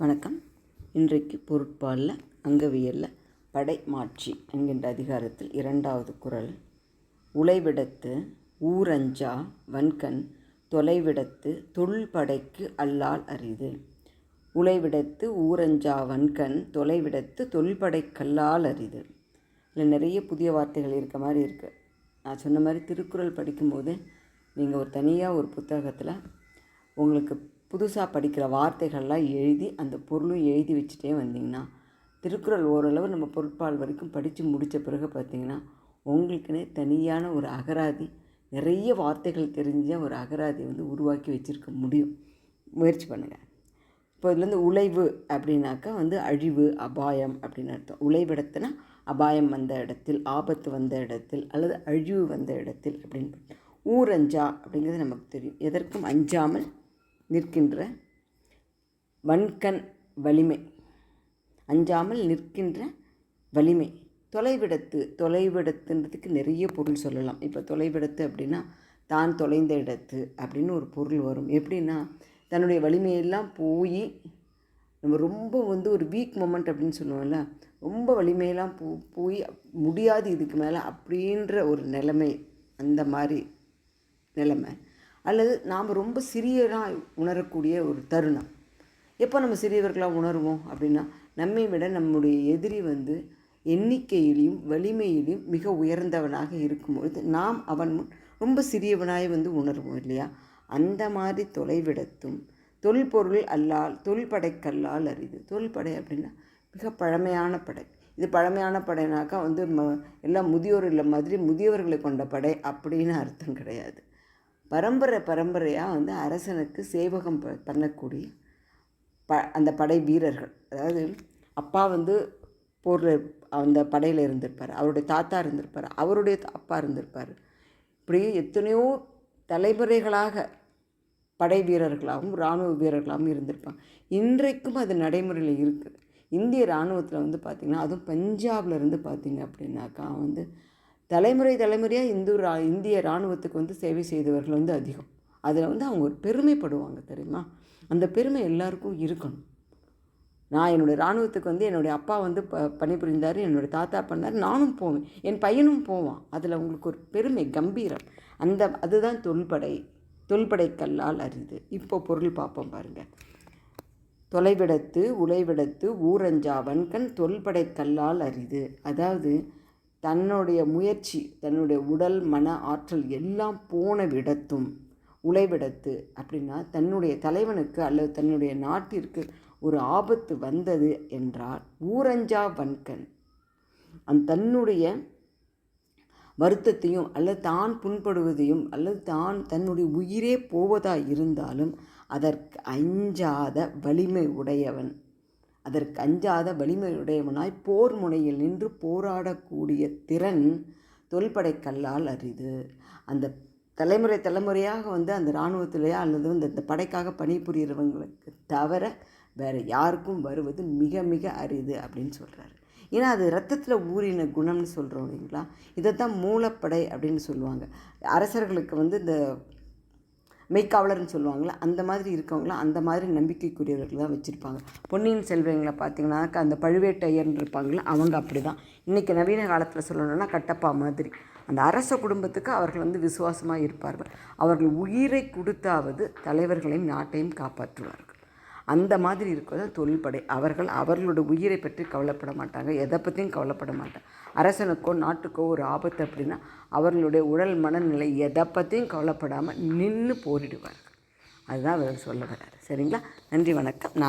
வணக்கம். இன்றைக்கு பொருட்பாலில் அங்கவியலில் படை மாட்சி என்கின்ற அதிகாரத்தில் இரண்டாவது குறள் உழைவிடத்து ஊரஞ்சா வன்கண் தொலைவிடத்து தொல்படைக்கு அல்லால் அரிது. உழைவிடத்து ஊரஞ்சா வன்கண் தொலைவிடத்து தொல்படைக்கல்லால் அரிது. இதில் நிறைய புதிய வார்த்தைகள் இருக்க மாதிரி இருக்குது நான் சொன்ன மாதிரி திருக்குறள் படிக்கும்போது நீங்கள் ஒரு தனியாக ஒரு புத்தகத்தில் உங்களுக்கு புதுசாக படிக்கிற வார்த்தைகள்லாம் எழுதி அந்த பொருளும் எழுதி வச்சுட்டே வந்தீங்கன்னா திருக்குறள் ஓரளவு நம்ம பொருட்பால் வரைக்கும் படித்து முடித்த பிறகு பார்த்தீங்கன்னா உங்களுக்குன்னே தனியான ஒரு அகராதி நிறைய வார்த்தைகள் தெரிஞ்ச ஒரு அகராதி வந்து உருவாக்கி வச்சுருக்க முடியும். முயற்சி பண்ணுங்கள் இப்போ இதுலேருந்து உழைவு அப்படின்னாக்கா வந்து அழிவு அபாயம் அப்படின்னு அர்த்தம். உழைவிடத்துனா அபாயம் வந்த இடத்தில் ஆபத்து வந்த இடத்தில் அல்லது அழிவு வந்த இடத்தில் அப்படின்னு. ஊரஞ்சா அப்படிங்கிறது நமக்கு தெரியும். எதற்கும் அஞ்சாமல் நிற்கின்ற வன்கண் வலிமை அஞ்சாமல் நிற்கின்ற வலிமை. தொலைவிடத்து தொலைவிடத்துன்றதுக்கு நிறைய பொருள் சொல்லலாம். இப்போ தொலைவிடத்து அப்படின்னா தான் தொலைந்த இடத்து அப்படின்னு ஒரு பொருள் வரும். எப்படின்னா தன்னுடைய வலிமையெல்லாம் போய் நம்ம ரொம்ப வந்து ஒரு வீக் மொமெண்ட் அப்படின்னு சொல்லுவோம்ல ரொம்ப வலிமையெல்லாம் போ போய் முடியாது இதுக்கு மேலே அப்படின்ற ஒரு நிலைமை அந்த மாதிரி நிலைமை. அல்லது நாம் ரொம்ப சிறியராக உணரக்கூடிய ஒரு தருணம். எப்போ நம்ம சிறியவர்களாக உணர்வோம் அப்படின்னா நம்மை விட நம்முடைய எதிரி வந்து எண்ணிக்கையிலையும் வலிமையிலையும் மிக உயர்ந்தவனாக இருக்கும்பொழுது நாம் அவன் முன் ரொம்ப சிறியவனாய் வந்து உணர்வோம் இல்லையா? அந்த மாதிரி தொலைவிடத்தும் தொல்பொருள் அல்லால் தொல்படைக்கல்லால் அறிது தொல்படை அப்படின்னா மிக பழமையான படை. இது பழமையான படைனாக்கா வந்து ம எல்லாம் முதியோர் இல்லை மாதிரி முதியவர்களை கொண்ட படை அப்படின்னு அர்த்தம் கிடையாது. பரம்பரை பரம்பரையாக வந்து அரசனுக்கு சேவகம் ப பண்ணக்கூடிய ப அந்த படை வீரர்கள். அதாவது அப்பா வந்து போரில் அந்த படையில் இருந்திருப்பார். அவருடைய தாத்தா இருந்திருப்பார். அவருடைய அப்பா இருந்திருப்பார். இப்படி எத்தனையோ தலைமுறைகளாக படை வீரர்களாகவும் இராணுவ வீரர்களாகவும் இருந்திருப்பாங்க. இன்றைக்கும் அது நடைமுறையில் இருக்குது. இந்திய இராணுவத்தில் வந்து பார்த்திங்கன்னா அதுவும் பஞ்சாபில் இருந்து பார்த்திங்க அப்படின்னாக்கா வந்து தலைமுறை தலைமுறையாக இந்து ரா இந்திய இராணுவத்துக்கு வந்து சேவை செய்தவர்கள் வந்து அதிகம். அதில் வந்து அவங்க ஒரு பெருமைப்படுவாங்க தெரியுமா? அந்த பெருமை எல்லாருக்கும் இருக்கணும். நான் என்னுடைய இராணுவத்துக்கு வந்து என்னுடைய அப்பா வந்து ப பணிபுரிந்தார் என்னுடைய தாத்தா பண்ணார் நானும் போவேன். என் பையனும் போவான். அதில் உங்களுக்கு ஒரு பெருமை கம்பீரம். அந்த அதுதான் தொல்படை. தொல்படை கல்லால் அரிது. இப்போ பொருள் பார்ப்போம் பாருங்கள் தொலைவிடத்து உழைவிடத்து ஊரஞ்சா வன்கண் தொல்படை கல்லால் அரிது. அதாவது தன்னுடைய முயற்சி தன்னுடைய உடல் மன ஆற்றல் எல்லாம் போன விடத்தும் உழைவிடத்து அப்படின்னா தன்னுடைய தலைவனுக்கு அல்லது தன்னுடைய நாட்டிற்கு ஒரு ஆபத்து வந்தது என்றால் ஊரஞ்சா வன்கண் அந் தன்னுடைய வருத்தத்தையும் அல்லது தான் புண்படுவதையும் அல்லது தான் தன்னுடைய உயிரே போவதாக இருந்தாலும் அதற்கு அஞ்சாத வலிமை உடையவன். அதற்கு அஞ்சாத வலிமையுடையவனாய் போர் முனையில் நின்று போராடக்கூடிய திறன் தொல்படை கல்லால் அரிது. அந்த தலைமுறை தலைமுறையாக வந்து அந்த இராணுவத்திலேயோ அல்லது வந்து இந்த படைக்காக பணிபுரியிறவங்களுக்கு தவிர வேறு யாருக்கும் வருவது மிக மிக அரிது அப்படின்னு சொல்கிறாரு ஏன்னா அது ரத்தத்தில் ஊறின குணம்னு சொல்கிறோம் இல்லைங்களா? இதை தான் மூலப்படை அப்படின்னு சொல்லுவாங்க. அரசர்களுக்கு வந்து இந்த மெய்க்காவலர்னு சொல்லுவாங்களே அந்த மாதிரி இருக்கவங்களாம் அந்த மாதிரி நம்பிக்கைக்குரியவர்கள் தான் வச்சுருப்பாங்க. பொன்னியின் செல்வங்களை பார்த்தீங்கன்னாக்கா அந்த பழுவேட்டையர்னு இருப்பாங்களே அவங்க அப்படி தான் இன்றைக்கி நவீன காலத்தில் சொல்லணும்னா கட்டப்பா மாதிரி. அந்த அரச குடும்பத்துக்கு அவர்கள் வந்து விசுவாசமாக இருப்பார்கள். அவர்கள் உயிரை கொடுத்தாவது தலைவர்களையும் நாட்டையும் காப்பாற்றுவார்கள். அந்த மாதிரி இருக்கிறது தொழில்படை. அவர்கள் அவர்களோட உயிரை பற்றி கவலைப்பட மாட்டாங்க. எதை பற்றியும் கவலைப்பட மாட்டாங்க. அரசனுக்கோ நாட்டுக்கோ ஒரு ஆபத்து அப்படின்னா அவர்களுடைய உடல் மனநிலை எதை பற்றியும் கவலைப்படாமல் நின்று போரிடுவார்கள். அதுதான் அவர் சொல்ல வர்றாரு. சரிங்களா? நன்றி வணக்கம். நான்